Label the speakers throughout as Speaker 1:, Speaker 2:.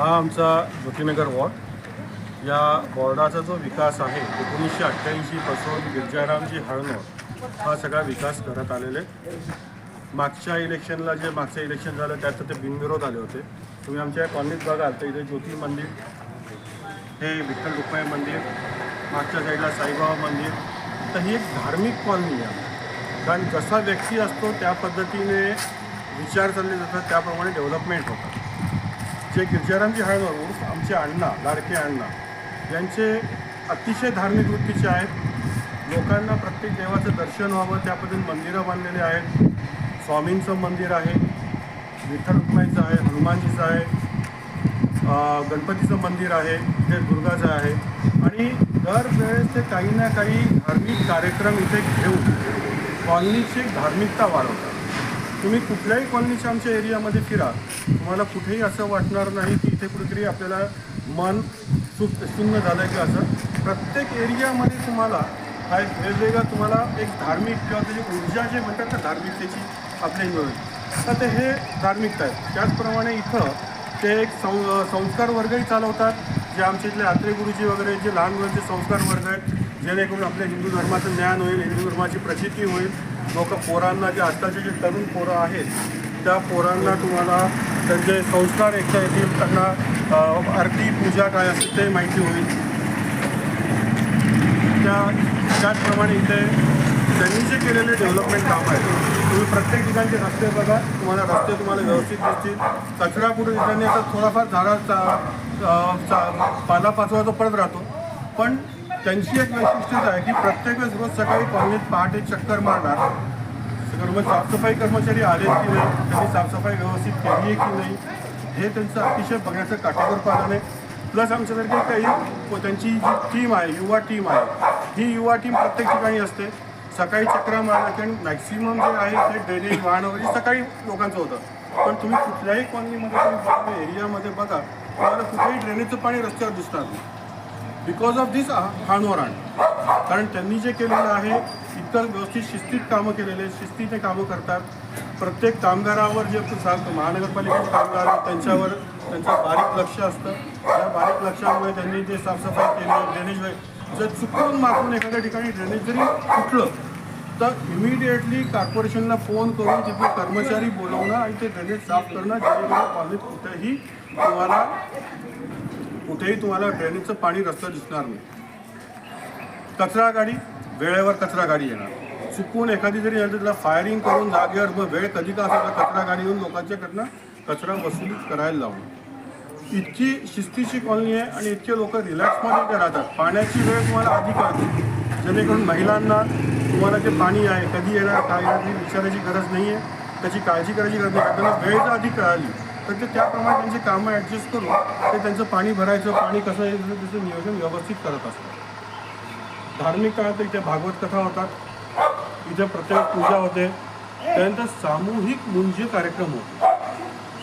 Speaker 1: हा आमचा ज्योतिनगर वॉर्ड. या वॉर्डाचा जो विकास आहे एकोणीसशे अठ्ठ्याऐंशीपासून गिरजारामजी हळणोर हा सगळा विकास करत आलेले. मागच्या इलेक्शनला जे मागचं इलेक्शन झालं त्यात ते बिनविरोध आले होते. तुम्ही आमच्या कॉलनीत बघाल तर इथे ज्योती मंदिर हे विठ्ठल रुक्माई मंदिर मागच्या साईडला साईबाबा मंदिर. तर ही एक धार्मिक कॉलनी आहे. कारण जसा व्यक्ती असतो त्या पद्धतीने विचार चालले जातात त्याप्रमाणे डेव्हलपमेंट होतं. जे गिरजारामजी हळदर उर्फ आमचे अण्णा लाडके अण्णा यांचे अतिशय धार्मिक वृत्तीचे आहेत. लोकांना प्रत्येक देवाचं दर्शन व्हावं त्या पद्धतीने मंदिरं बांधलेली आहेत. स्वामींचं मंदिर आहे विठ्ठल रुक्माईचं आहे हनुमानजीचं आहे गणपतीचं मंदिर आहे ते दुर्गाचं आहे. आणि दरवेळेस ते काही ना काही धार्मिक कार्यक्रम इथे घेऊन कॉलनीची धार्मिकता वाढवतात. तुम्ही कुठल्याही कॉलनीच्या आमच्या एरियामध्ये फिरा. तुम्हाला कुठेही असं वाटणार नाही की इथे कुठेतरी आपल्याला मन सुत शून्य झालं की असं. प्रत्येक एरियामध्ये तुम्हाला हा एक वेगवेगळा तुम्हाला एक धार्मिक किंवा त्याची ऊर्जा जे म्हणतात ना धार्मिकतेची आपल्या मिळेल. तर ते हे धार्मिकता आहे. त्याचप्रमाणे इथं ते एक सं संस्कार वर्गही चालवतात. जे आमच्या इथले यात्रे गुरुजी वगैरे जे लहान मुलांचे संस्कार वर्ग आहेत. जेणेकरून आपल्या हिंदू धर्माचं ज्ञान होईल हिंदू धर्माची प्रचिती होईल. लोक पोरांना जे आत्ताचे जे तरुण पोरं आहेत त्या पोरांना तुम्हाला त्यांचे संस्कार एकता येतील त्यांना आरती पूजा काय असते ते माहिती होईल. त्या त्याचप्रमाणे इथे त्यांनी जे केलेले डेव्हलपमेंट काम आहे तुम्ही प्रत्येक ठिकाणचे रस्ते बघा तुम्हाला रस्ते तुम्हाला व्यवस्थित दिसतील. कचरा कुठे दिसल्याने आता थोडाफार झाडाचा चा- पाला पाचवा तो पडत राहतो. पण त्यांची एक वैशिष्ट्यता आहे की प्रत्येक वेळेस रोज सकाळी कॉलनीत पहाटे चक्कर मारणार. कर्म साफसफाई कर्मचारी आले की नाही त्यांनी साफसफाई व्यवस्थित केली आहे की नाही हे त्यांचं अतिशय बघण्याचं काटेकोर पालन आहे. प्लस आमच्यासारखे काही त्यांची जी टीम आहे युवा टीम आहे ही युवा टीम प्रत्येक ठिकाणी असते. सकाळी चक्रा मारणार कारण मॅक्सिमम जे आहे ते ड्रेनेज वाहन वगैरे सकाळी लोकांचं होतं. पण तुम्ही कुठल्याही कॉलनीमध्ये तुम्ही एरियामध्ये बघा तुम्हाला कुठेही ड्रेनेजचं पाणी रस्त्यावर दिसणार नाही. बिकॉज ऑफ दिस हानवरान कारण त्यांनी जे केलेलं आहे इतर व्यवस्थित शिस्तीत कामं केलेले शिस्तीने कामं करतात. प्रत्येक कामगारावर जे सांगतो महानगरपालिकेचे कामगार आहेत, त्यांच्यावर त्यांचं बारीक लक्ष असतं. त्या बारीक लक्षामुळे त्यांनी जे साफसफाई केली ड्रेनेज जर चुकून मागून एखाद्या ठिकाणी ड्रेनेज जरी फुटलं तर इमिडिएटली कॉर्पोरेशनला फोन करून तिथले कर्मचारी बोलवणं आणि ते ड्रेनेज साफ करणं जेणेकरून कॉलनीत कुठेही तुम्हाला कुठेही तुम्हाला ड्रेनेजचं पाणी रस्ता दिसणार नाही. कचरा गाडी वेळेवर कचरा गाडी येणार. चुकून एखादी जरी झाली तिला फायरिंग करून जागेवर मग वेळ कधी का असेल तर कचरा गाडी येऊन लोकांच्याकडनं कचरा वसुली करायला लावणं इतकी शिस्तीची कॉलनी आहे आणि इतके लोक रिलॅक्समध्ये ते राहतात. पाण्याची वेळ तुम्हाला आधी कळते जेणेकरून महिलांना तुम्हाला जे पाणी आहे कधी येणार काय येणार विचारायची गरज नाही आहे त्याची काळजी करायची गरज नाही. त्यांना वेळ आधी कळाली तर ते त्याप्रमाणे त्यांची कामं ॲडजस्ट करून ते त्यांचं पाणी भरायचं पाणी कसं यायचं त्याचं नियोजन व्यवस्थित करत असतात. धार्मिक काळात इथे भागवत कथा होतात. इथे प्रत्येक पूजा होते. त्यानंतर सामूहिक मुंज कार्यक्रम होते.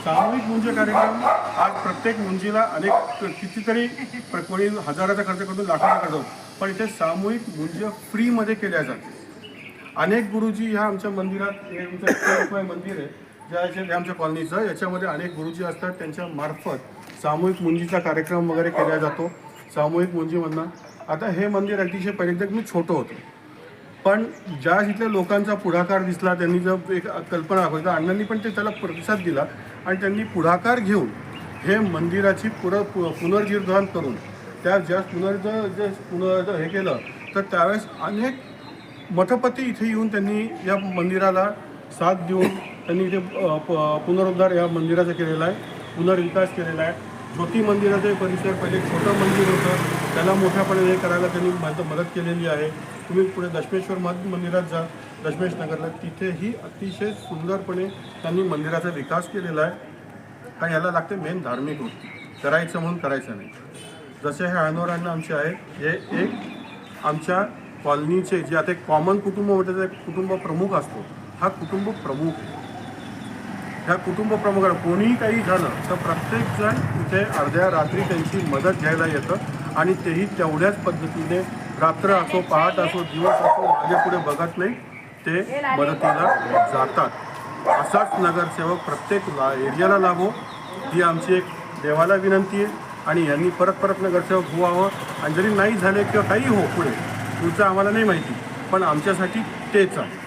Speaker 1: सामूहिक मुंज कार्यक्रम आज प्रत्येक मुंजीला अनेक कितीतरी कोणी हजाराचा खर्च करतो लाखाचा खर्च होतो. पण इथे सामूहिक मुंज फ्रीमध्ये केल्या जाते अनेक गुरुजी ह्या आमच्या मंदिरात हे आमचं मंदिर आहे. जे आमच्या कॉलनीचं याच्यामध्ये अनेक गुरुजी असतात. त्यांच्या मार्फत सामूहिक मुंजीचा कार्यक्रम वगैरे केला जातो. सामूहिक मुंजीमधनं. आता हे मंदिर अतिशय पहिले मी छोटं होतं. पण ज्या इथल्या लोकांचा पुढाकार दिसला त्यांनी जर एक कल्पना दाखवली तर अण्णांनी पण ते त्याला प्रतिसाद दिला आणि त्यांनी पुढाकार घेऊन हे मंदिराची पुर पु- करून त्या ज्या पुनर्ज जे पुनर् हे केलं तर त्यावेळेस अनेक मठपती इथे येऊन त्यांनी या मंदिराला साथ देऊन त्यांनी इथे प- पुनरुद्धार या मंदिराचा केलेला आहे पुनर्विकास केलेला आहे. ज्योती मंदिराचा परिसर पहिले छोटं मंदिर होतं. त्याला मोठ्यापणे हे करायला त्यांनी मदत केलेली आहे. तुम्ही पुढे दशमेश्वर मंदिरात जा दशमेश नगरला. तिथेही अतिशय सुंदरपणे त्यांनी मंदिराचा विकास केलेला आहे. आणि याला लागते मेन धार्मिक गोष्टी करायचं म्हणून करायचं नाही. जसे हे अणोरांना आमचे आहेत हे एक आमच्या कॉलनीचे जे आता एक कॉमन कुटुंब म्हणतात एक कुटुंब प्रमुख असतो हा कुटुंब प्रमुख आहे. ह्या कुटुंब प्रमुखाला कोणीही काही झालं तर प्रत्येकजण इथे अर्ध्या रात्री त्यांची मदत घ्यायला येतं. आणि तेही तेवढ्याच पद्धतीने. रात्र असो पहाट असो दिवस असो मागे पुढे बघत नाही. ते मदतीला जातात. असाच नगरसेवक प्रत्येक ला एरियाला लाभो. ही आमची एक देवाला विनंती आहे. आणि यांनी परत परत नगरसेवक व्हावं. आणि जरी नाही झाले किंवा काही हो पुढे पुढचं आम्हाला नाही माहिती. पण आमच्यासाठी तेच आहे.